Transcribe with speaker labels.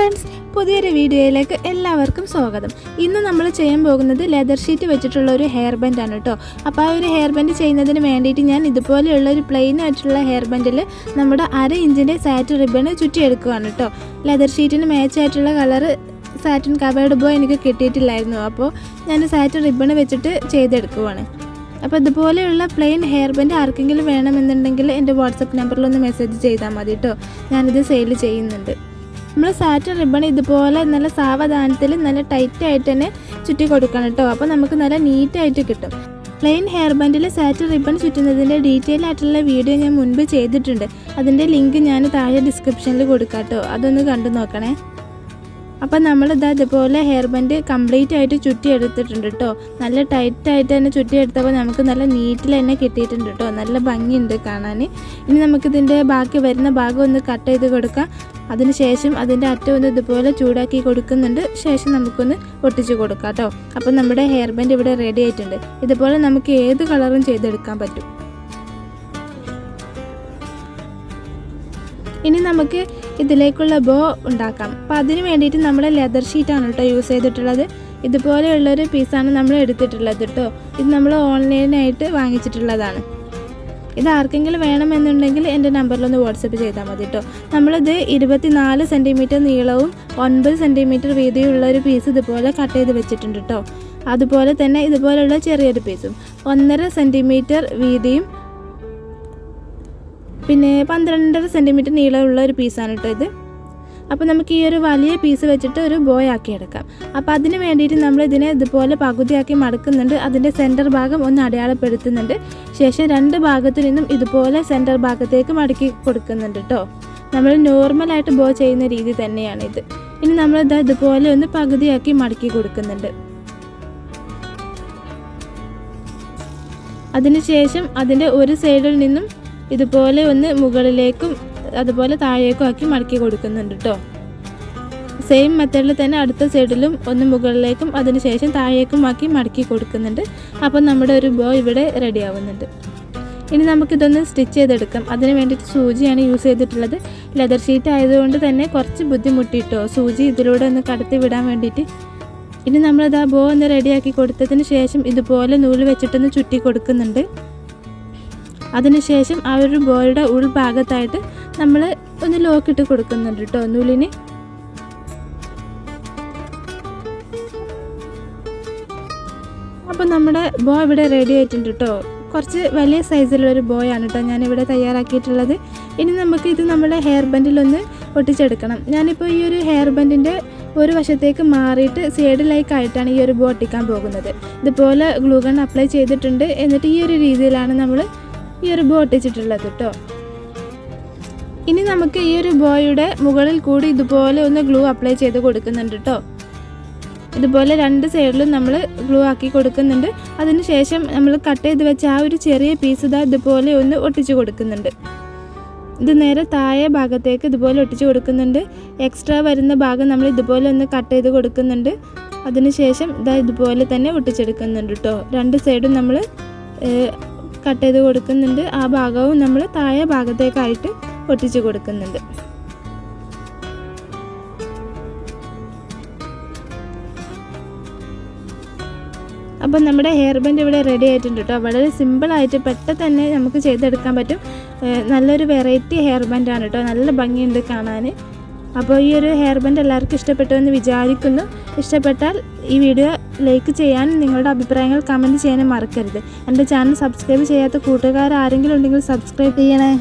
Speaker 1: friends പുതിയൊരു വീഡിയോയിലേക്ക് എല്ലാവർക്കും സ്വാഗതം ഇന്ന് നമ്മൾ ചെയ്യാൻ പോകുന്നത് ലെതർ ഷീറ്റ് വെച്ചിട്ടുള്ള ഒരു ഹെയർ ബെൻഡ് ആണ് കേട്ടോ അപ്പോൾ ആ ഒരു ഹെയർ ബെൻഡ് ചെയ്യുന്നതിന് വേണ്ടിയിട്ട് ഞാൻ ഇതുപോലെയുള്ള ഒരു പ്ലെയിൻ ആയിട്ടുള്ള ഹെയർ ബെൻഡിൽ നമ്മുടെ അര ഇഞ്ചിൻ്റെ സാറ്റ് ചുറ്റി ചുറ്റിയെടുക്കുകയാണ് കേട്ടോ ലെതർ ഷീറ്റിന് ആയിട്ടുള്ള കളറ് സാറ്റിൻ കവേർഡ് ബോ എനിക്ക് കിട്ടിയിട്ടില്ലായിരുന്നു അപ്പോൾ ഞാൻ സാറ്റ് റിബൺ വെച്ചിട്ട് ചെയ്തെടുക്കുവാണ് അപ്പോൾ ഇതുപോലെയുള്ള പ്ലെയിൻ ഹെയർ ബാൻഡ് ആർക്കെങ്കിലും വേണമെന്നുണ്ടെങ്കിൽ എൻ്റെ വാട്സപ്പ് നമ്പറിലൊന്ന് മെസ്സേജ് ചെയ്താൽ മതി കേട്ടോ ഞാനിത് സെയിൽ ചെയ്യുന്നുണ്ട് നമ്മൾ സാറ്റ് റിബൺ ഇതുപോലെ നല്ല സാവധാനത്തിൽ നല്ല ആയിട്ട് തന്നെ ചുറ്റി കൊടുക്കണം കേട്ടോ അപ്പോൾ നമുക്ക് നല്ല നീറ്റായിട്ട് കിട്ടും പ്ലെയിൻ ഹെയർ ബാൻഡിൽ സാറ്റ് റിബൺ ചുറ്റുന്നതിൻ്റെ ഡീറ്റെയിൽ ആയിട്ടുള്ള വീഡിയോ ഞാൻ മുൻപ് ചെയ്തിട്ടുണ്ട് അതിൻ്റെ ലിങ്ക് ഞാൻ താഴെ ഡിസ്ക്രിപ്ഷനിൽ കൊടുക്കാം കേട്ടോ അതൊന്ന് കണ്ടു നോക്കണേ അപ്പം നമ്മളിതാ ഇതുപോലെ ഹെയർ ബാൻഡ് കംപ്ലീറ്റ് ആയിട്ട് ചുറ്റി എടുത്തിട്ടുണ്ട് കേട്ടോ നല്ല ടൈറ്റായിട്ട് തന്നെ ചുറ്റി എടുത്തപ്പോൾ നമുക്ക് നല്ല നീറ്റിൽ തന്നെ കിട്ടിയിട്ടുണ്ട് കേട്ടോ നല്ല ഭംഗിയുണ്ട് കാണാൻ ഇനി നമുക്കിതിൻ്റെ ബാക്കി വരുന്ന ഭാഗം ഒന്ന് കട്ട് ചെയ്ത് കൊടുക്കാം അതിനുശേഷം അതിൻ്റെ അറ്റം ഒന്ന് ഇതുപോലെ ചൂടാക്കി കൊടുക്കുന്നുണ്ട് ശേഷം നമുക്കൊന്ന് ഒട്ടിച്ചു കൊടുക്കാം കേട്ടോ അപ്പോൾ നമ്മുടെ ഹെയർ ബാൻഡ് ഇവിടെ റെഡി ആയിട്ടുണ്ട് ഇതുപോലെ നമുക്ക് ഏത് കളറും ചെയ്തെടുക്കാൻ പറ്റും ഇനി നമുക്ക് ഇതിലേക്കുള്ള ബോ ഉണ്ടാക്കാം അപ്പം അതിന് വേണ്ടിയിട്ട് നമ്മൾ ലെതർ ഷീറ്റാണ് കേട്ടോ യൂസ് ചെയ്തിട്ടുള്ളത് ഇതുപോലെയുള്ളൊരു പീസാണ് നമ്മൾ എടുത്തിട്ടുള്ളത് കേട്ടോ ഇത് നമ്മൾ ഓൺലൈനായിട്ട് വാങ്ങിച്ചിട്ടുള്ളതാണ് ഇത് ആർക്കെങ്കിലും വേണമെന്നുണ്ടെങ്കിൽ എൻ്റെ നമ്പറിലൊന്ന് വാട്സപ്പ് ചെയ്താൽ മതി കേട്ടോ നമ്മളിത് ഇരുപത്തിനാല് സെൻറ്റിമീറ്റർ നീളവും ഒൻപത് സെൻറ്റിമീറ്റർ വീതിയുള്ള ഒരു പീസ് ഇതുപോലെ കട്ട് ചെയ്ത് വെച്ചിട്ടുണ്ട് കേട്ടോ അതുപോലെ തന്നെ ഇതുപോലെയുള്ള ചെറിയൊരു പീസും ഒന്നര സെൻറ്റിമീറ്റർ വീതിയും പിന്നെ പന്ത്രണ്ടര സെൻറ്റിമീറ്റർ നീളമുള്ള ഒരു പീസാണ് കേട്ടോ ഇത് അപ്പോൾ നമുക്ക് ഈ ഒരു വലിയ പീസ് വെച്ചിട്ട് ഒരു ബോയ് ആക്കി എടുക്കാം അപ്പോൾ അതിന് വേണ്ടിയിട്ട് നമ്മൾ ഇതിനെ ഇതുപോലെ പകുതിയാക്കി മടക്കുന്നുണ്ട് അതിൻ്റെ സെൻറ്റർ ഭാഗം ഒന്ന് അടയാളപ്പെടുത്തുന്നുണ്ട് ശേഷം രണ്ട് ഭാഗത്തു നിന്നും ഇതുപോലെ സെൻറ്റർ ഭാഗത്തേക്ക് മടക്കി കൊടുക്കുന്നുണ്ട് കേട്ടോ നമ്മൾ നോർമലായിട്ട് ബോ ചെയ്യുന്ന രീതി തന്നെയാണിത് ഇനി നമ്മളിത് ഇതുപോലെ ഒന്ന് പകുതിയാക്കി മടക്കി കൊടുക്കുന്നുണ്ട് അതിനുശേഷം അതിൻ്റെ ഒരു സൈഡിൽ നിന്നും ഇതുപോലെ ഒന്ന് മുകളിലേക്കും അതുപോലെ താഴേക്കും ആക്കി മടക്കി കൊടുക്കുന്നുണ്ട് കേട്ടോ സെയിം മെത്തേഡിൽ തന്നെ അടുത്ത സൈഡിലും ഒന്ന് മുകളിലേക്കും അതിനുശേഷം താഴേക്കും ആക്കി മടക്കി കൊടുക്കുന്നുണ്ട് അപ്പോൾ നമ്മുടെ ഒരു ബോ ഇവിടെ റെഡി ആവുന്നുണ്ട് ഇനി നമുക്കിതൊന്ന് സ്റ്റിച്ച് ചെയ്തെടുക്കാം അതിന് വേണ്ടിയിട്ട് സൂചിയാണ് യൂസ് ചെയ്തിട്ടുള്ളത് ലെതർ ഷീറ്റ് ആയതുകൊണ്ട് തന്നെ കുറച്ച് ബുദ്ധിമുട്ടിട്ടോ സൂചി ഇതിലൂടെ ഒന്ന് കടത്തി വിടാൻ വേണ്ടിയിട്ട് ഇനി നമ്മളത് ആ ബോ ഒന്ന് റെഡിയാക്കി കൊടുത്തതിന് ശേഷം ഇതുപോലെ നൂല് വെച്ചിട്ടൊന്ന് ചുറ്റി കൊടുക്കുന്നുണ്ട് അതിനുശേഷം ആ ഒരു ബോയുടെ ഉൾഭാഗത്തായിട്ട് നമ്മൾ ഒന്ന് ലോക്കിട്ട് കൊടുക്കുന്നുണ്ട് കേട്ടോ നൂലിന് അപ്പോൾ നമ്മുടെ ബോ ഇവിടെ റെഡി ആയിട്ടുണ്ട് കേട്ടോ കുറച്ച് വലിയ സൈസിലുള്ളൊരു ബോയാണ് കേട്ടോ ഞാനിവിടെ തയ്യാറാക്കിയിട്ടുള്ളത് ഇനി നമുക്ക് ഇത് നമ്മുടെ ഹെയർ ബൻഡിലൊന്ന് ഒട്ടിച്ചെടുക്കണം ഞാനിപ്പോൾ ഈ ഒരു ഹെയർ ബൻഡിൻ്റെ ഒരു വശത്തേക്ക് മാറിയിട്ട് ലൈക്ക് ആയിട്ടാണ് ഈ ഒരു ബോ ഒട്ടിക്കാൻ പോകുന്നത് ഇതുപോലെ ഗ്ലൂഗൺ അപ്ലൈ ചെയ്തിട്ടുണ്ട് എന്നിട്ട് ഈ ഒരു രീതിയിലാണ് നമ്മൾ ഈ ഒരു ബോ ഒട്ടിച്ചിട്ടുള്ളത് കേട്ടോ ഇനി നമുക്ക് ഈ ഒരു ബോയുടെ മുകളിൽ കൂടി ഇതുപോലെ ഒന്ന് ഗ്ലൂ അപ്ലൈ ചെയ്ത് കൊടുക്കുന്നുണ്ട് കേട്ടോ ഇതുപോലെ രണ്ട് സൈഡിലും നമ്മൾ ഗ്ലൂ ആക്കി കൊടുക്കുന്നുണ്ട് അതിനുശേഷം നമ്മൾ കട്ട് ചെയ്ത് വെച്ച ആ ഒരു ചെറിയ പീസ് ഇതാ ഇതുപോലെ ഒന്ന് ഒട്ടിച്ചു കൊടുക്കുന്നുണ്ട് ഇത് നേരെ താഴെ ഭാഗത്തേക്ക് ഇതുപോലെ ഒട്ടിച്ചു കൊടുക്കുന്നുണ്ട് എക്സ്ട്രാ വരുന്ന ഭാഗം നമ്മൾ ഇതുപോലെ ഒന്ന് കട്ട് ചെയ്ത് കൊടുക്കുന്നുണ്ട് അതിനുശേഷം ഇതാ ഇതുപോലെ തന്നെ ഒട്ടിച്ചെടുക്കുന്നുണ്ട് കേട്ടോ രണ്ട് സൈഡും നമ്മൾ കട്ട് ചെയ്ത് കൊടുക്കുന്നുണ്ട് ആ ഭാഗവും നമ്മൾ താഴെ ഭാഗത്തേക്കായിട്ട് പൊട്ടിച്ചു കൊടുക്കുന്നുണ്ട് അപ്പം നമ്മുടെ ഹെയർ ബാൻഡ് ഇവിടെ റെഡി ആയിട്ടുണ്ട് കേട്ടോ വളരെ സിമ്പിളായിട്ട് പെട്ടെന്ന് തന്നെ നമുക്ക് ചെയ്തെടുക്കാൻ പറ്റും നല്ലൊരു വെറൈറ്റി ഹെയർ ആണ് കേട്ടോ നല്ല ഭംഗിയുണ്ട് കാണാൻ അപ്പോൾ ഈ ഒരു ഹെയർ ബാൻഡ് എല്ലാവർക്കും ഇഷ്ടപ്പെട്ടു എന്ന് വിചാരിക്കുന്നു ഇഷ്ടപ്പെട്ടാൽ ഈ വീഡിയോ ലൈക്ക് ചെയ്യാനും നിങ്ങളുടെ അഭിപ്രായങ്ങൾ കമൻറ്റ് ചെയ്യാനും മറക്കരുത് എൻ്റെ ചാനൽ സബ്സ്ക്രൈബ് ചെയ്യാത്ത കൂട്ടുകാർ ആരെങ്കിലും ഉണ്ടെങ്കിൽ സബ്സ്ക്രൈബ് ചെയ്യണേ